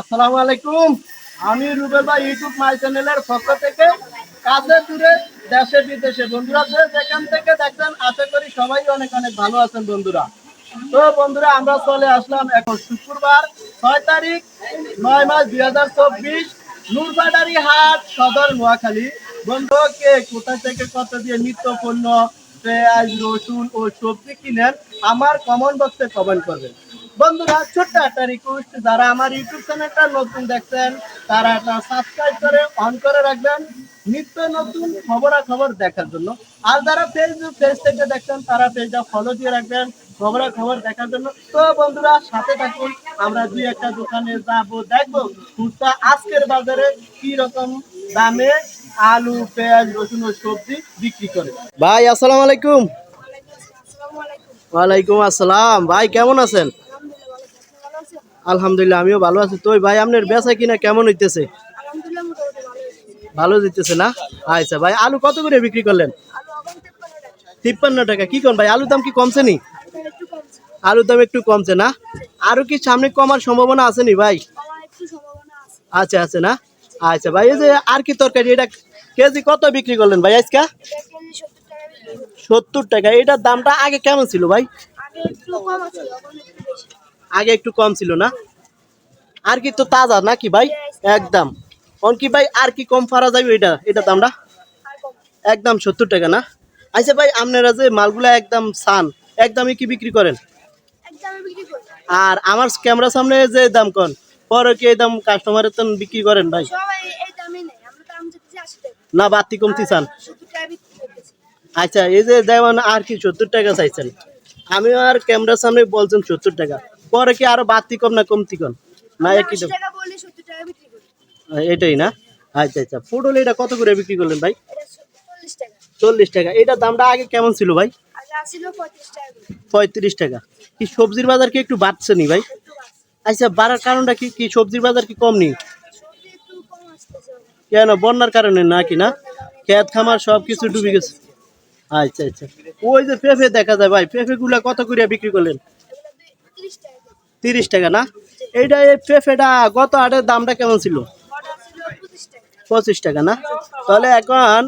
আসসালামু আলাইকুম। আমি রুবেল ভাই ইউটিউব মাই চ্যানেলের পক্ষ থেকে কাছে দূরে দেশে, বিদেশে বন্ধুরা থেকে আশা করি সবাই অনেক অনেক ভালো আছেন বন্ধুরা। তো বন্ধুরা, আমরা চলে আসলাম এখন শুক্রবার ছয় তারিখ, নয় মাস দুই হাজার চব্বিশ নূরবাডারি হাট, সদর, নোয়াখালী। বন্ধু, কে কোথা থেকে কত দিয়ে নিত্য পণ্য, পেঁয়াজ, রসুন ও সবজি কিনেন, আমার কমেন্ট বক্সে কমেন্ট করবেন। বন্ধুরা ছোট্ট একটা রিকোয়েস্ট যারা আমার ইউটিউব চ্যানেলটা নতুন দেখছেন তারা এটা সাবস্ক্রাইব করে অন করে রাখবেন নিত্য নতুন খবরাখবর দেখার জন্য। আর যারা ফেসবুক পেজ থেকে দেখছেন তারা পেজটা ফলো দিয়ে রাখবেন খবরাখবর দেখার জন্য। তো বন্ধুরা সাথে থাকুন আমরা দুই একটা দোকানে যাব দেখব কুর্তা আজকের বাজারে কি রকম দামে আলু পেঁয়াজ রসুন ও সবজি বিক্রি করে। ভাই আসসালামু আলাইকুম। ওয়ালাইকুম আসসালাম। ভাই কেমন আছেন? আলহামদুলিল্লাহ, আমিও ভালো আছি। তো ভাই, আপনার বেচা কিনা কেমন হইতেছে? ভালো দিতেছে না? আচ্ছা ভাই, আলু কত করে বিক্রি করলেন? তিপ্পান্ন টাকা। কি কোন ভাই, আলুর দাম কি কমছে নি? আলুর দাম একটু কমছে না? আরও কি সামনে কমার সম্ভাবনা আছে নি ভাই? আচ্ছা আছে না? আচ্ছা ভাই, এই যে আর কি তরকারি, এটা কেজি কত বিক্রি করলেন ভাই আজকে? সত্তর টাকা। এটার দামটা আগে কেমন ছিল ভাই? আগে একটু কম ছিল না। আর কি তো তাজা নাকি ভাই? একদম। অন কি ভাই আর কি কম ফারা যাবে এটা? এটা দামটা? একদম সত্তর টাকা না? আচ্ছা ভাই আপনারা যে মালগুলা একদম সান একদমই কি বিক্রি করেন? আর আমার ক্যামেরার সামনে যে দাম কোন? পরে কি এই দাম কাস্টমারের তো বিক্রি করেন ভাই? না বাতি কমতি চান? আচ্ছা এই যে যেমন আর কি সত্তর টাকা চাইছেন। আমি আর ক্যামেরার সামনে বলছেন সত্তর টাকা। পরে কি আরও বাতি কম না কমতি কম? না একই দাম। এটাই না? আচ্ছা আচ্ছা। পটল এটা কত করে বিক্রি করলেন ভাই? চল্লিশ টাকা। এটার দামটা আগে কেমন ছিল ভাই? পঁয়ত্রিশ টাকা কি সবজির বাজার কি একটু বাড়ছে নি ভাই? আচ্ছা বাড়ার কারণটা কি কি সবজির বাজার কি কম নেই কেন? বন্যার কারণে নাকি না? খেত খামার সব কিছু ডুবে গেছে। আচ্ছা আচ্ছা। ওই যে পেঁপে দেখা যায় ভাই। পেঁপে গুলা কত করে বিক্রি করলেন? তিরিশ টাকা না? এইটা এই পেঁপেটা গত আটের দামটা কেমন ছিল? পঁচিশ টাকা না? তাহলে এখন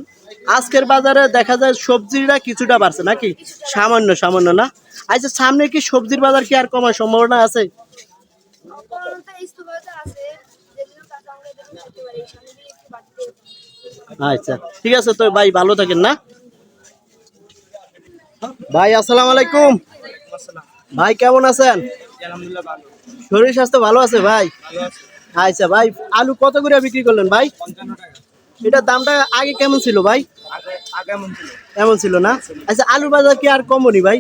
আজকের বাজারে দেখা যায় সবজিটা কিছুটা বাড়ছে নাকি? সামান্য সামান্য না? আচ্ছা সামনে কি সবজির বাজার কি আর কমার সম্ভাবনা আছে? আচ্ছা ঠিক আছে তো ভাই, ভালো থাকেন না? ভাই, আসসালামু আলাইকুম। ভাই, কেমন আছেন? শরীর স্বাস্থ্য ভালো আছে ভাই? আচ্ছা ভাই আলু কত করে বিক্রি করলেন ভাই? এটার দামটা আগে কেমন ছিল ভাই? এমন ছিল। না? আচ্ছা আলুর বাজার কি আর কমনি ভাই?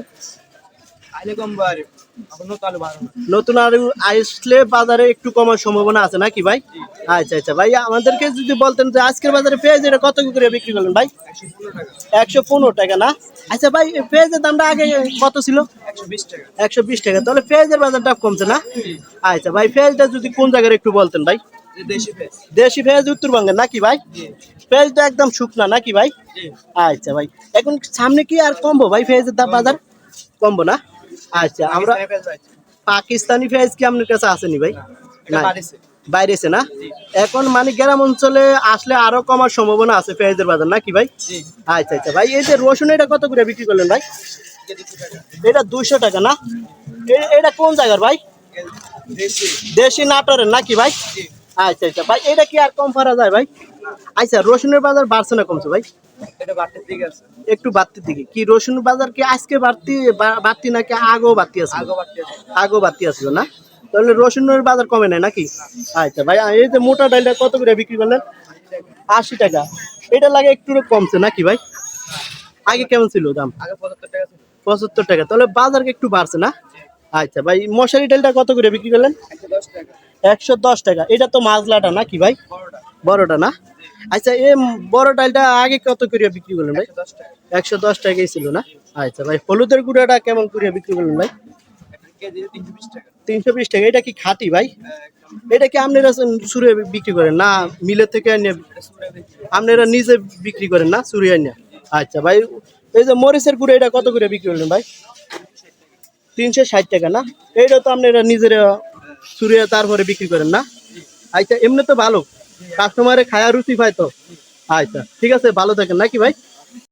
নতুন আলু আসলে বাজারে একটু কমার সম্ভাবনা আছে নাকি ভাই? আচ্ছা আচ্ছা। ভাই আমাদেরকে যদি বলতেন যে আজকের বাজারে পেঁয়াজ এটা কত করে বিক্রি করলেন ভাই? একশো পনেরো টাকা না? আচ্ছা ভাই পেঁয়াজের দামটা আগে কত ছিল? একশো বিশ টাকা। তাহলে পেঁয়াজের বাজারটা কমছে না? আচ্ছা ভাই পেঁয়াজটা যদি কোন জায়গার একটু বলতেন ভাই? দেশি পেঁয়াজ। উত্তরবঙ্গের নাকি ভাই? পেঁয়াজটা একদম শুকনা নাকি ভাই? আচ্ছা ভাই। এখন সামনে কি আর কমবো ভাই পেঁয়াজের দাম বাজার? কমবো না? আচ্ছা আমরা পাকিস্তানি পেঁয়াজ কি আপনার কাছে আসেনি ভাই। বাইরেছে। না? এখন মানে গ্রাম অঞ্চলে আসলে আরও কমার সম্ভাবনা আছে পেঁয়াজের বাজার নাকি ভাই? আচ্ছা আচ্ছা ভাই এই যে রসুন এটা কত করে বিক্রি করলেন ভাই? এটা দুইশো টাকা না? এটা কোন জায়গার ভাই? দেশি। নাটোরের নাকি ভাই? আচ্ছা আচ্ছা ভাই এটা কি আর কম পারা যায় ভাই? আচ্ছা রসুনের বাজার বাড়ছে না কমছে ভাই? একটু বাড়তির দিকে। কি রসুন বাজার কি আজকে বাড়তি বাড়তি নাকি আগেও বাড়তি আছে? আগেও বাড়তি আসলো না? তাহলে রসুনের বাজার কমে নাই নাকি? আচ্ছা ভাই এই যে মোটা ডালটা কত করে বিক্রি করলেন? আশি টাকা। এটা লাগে একটু কমছে নাকি ভাই? আগে কেমন ছিল দাম? পঁচাত্তর টাকা তাহলে বাজার একটু বাড়ছে না? আচ্ছা ভাই মশারি ডালটা কত করে বিক্রি করলেন? একশো দশ টাকা। এটা তো মাজলাটা নাকি ভাই? বড়টা না? আচ্ছা এই বড় ডালটা আগে কত করে বিক্রি করলেন ভাই? একশো দশ টাকাই ছিল না? আচ্ছা ভাই, হলুদের গুঁড়াটা কেমন করে বিক্রি করলেন ভাই? তিনশো বিশ টাকা। এটা কি খাঁটি ভাই? এটা কি আপনারা সুরে বিক্রি করেন না মিলের থেকে আপনারা নিজে বিক্রি করেন না, সুরে এনে আচ্ছা ভাই, এই যে মরিচের গুঁড়ো এটা কত করে বিক্রি করলেন ভাই? তিনশো ষাট টাকা না? এইটা তো আপনারা নিজেরা সুরে তারপরে বিক্রি করেন না? আচ্ছা এমনি তো ভালো। কাস্টমারে খায়া রুচি পাইতো আচ্ছা ঠিক আছে ভালো থাকেন। নাকি ভাই?